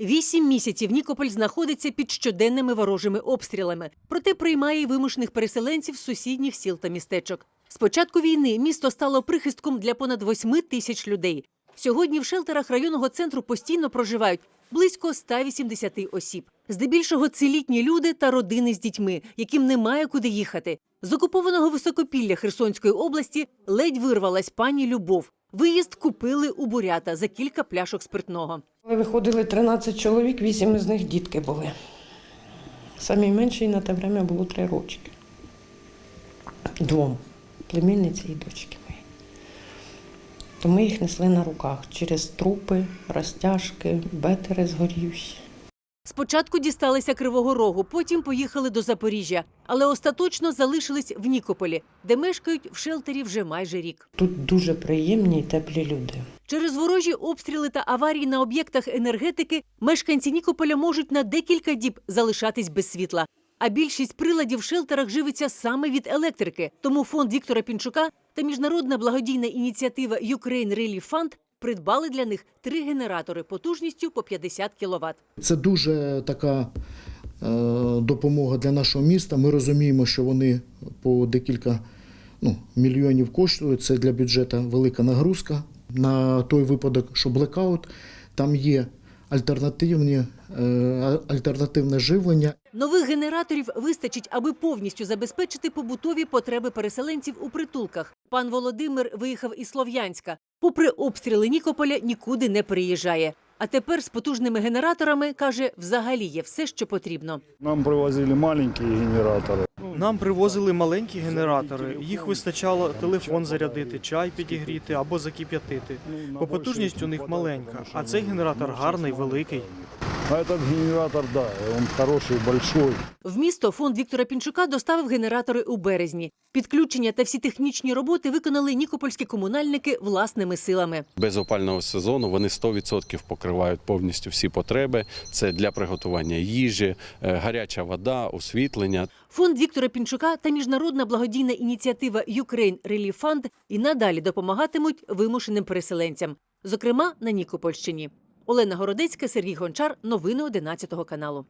Вісім місяців Нікополь знаходиться під щоденними ворожими обстрілами, проте приймає вимушених переселенців з сусідніх сіл та містечок. З початку війни місто стало прихистком для понад восьми тисяч людей. Сьогодні в шелтерах районного центру постійно проживають близько 180 осіб. Здебільшого це літні люди та родини з дітьми, яким немає куди їхати. З окупованого високопілля Херсонської області ледь вирвалась пані Любов. Виїзд купили у бурята за кілька пляшок спиртного. Виходили 13 чоловік, 8 із них дітки були. Самій меншій на те время було три рочки. Двом. Племінниці і дочки мої. То ми їх несли на руках через трупи, розтяжки, бетери згорівші. Спочатку дісталися Кривого Рогу, потім поїхали до Запоріжжя, але остаточно залишились в Нікополі, де мешкають в шелтері вже майже рік. Тут дуже приємні і теплі люди. Через ворожі обстріли та аварії на об'єктах енергетики мешканці Нікополя можуть на декілька діб залишатись без світла. А більшість приладів в шелтерах живиться саме від електрики. Тому фонд Віктора Пінчука та міжнародна благодійна ініціатива Ukraine Relief Fund придбали для них три генератори потужністю по 50 кВт. Це дуже така е, допомога для нашого міста. Ми розуміємо, що вони по декілька ну, мільйонів коштують. Це для бюджету велика нагрузка. На той випадок, що блекаут, там є альтернативні, е, альтернативне живлення. Нових генераторів вистачить, аби повністю забезпечити побутові потреби переселенців у притулках. Пан Володимир виїхав із Слов'янська. Попри обстріли Нікополя, нікуди не приїжджає. А тепер з потужними генераторами каже, взагалі є все, що потрібно. Нам привозили маленькие генераторы. Нам привозили маленькі генератори. Їх вистачало телефон зарядити, чай підігріти або закип'ятити. Бо потужність у них маленька, а цей генератор гарний, великий. А этот генератор, да, он хороший, большой. В місто фонд Віктора Пінчука доставив генератори у березні. Підключення та всі технічні роботи виконали нікопольські комунальники власними силами. Без опального сезону вони 100% покривають повністю всі потреби. Це для приготування їжі, е, гаряча вода, освітлення. Фонд Віктора Пінчука та міжнародна благодійна ініціатива Ukraine Relief Fund і надалі допомагатимуть вимушеним переселенцям, зокрема на Нікопольщині. Олена Городецька, Сергій Гончар. Новини 11 каналу.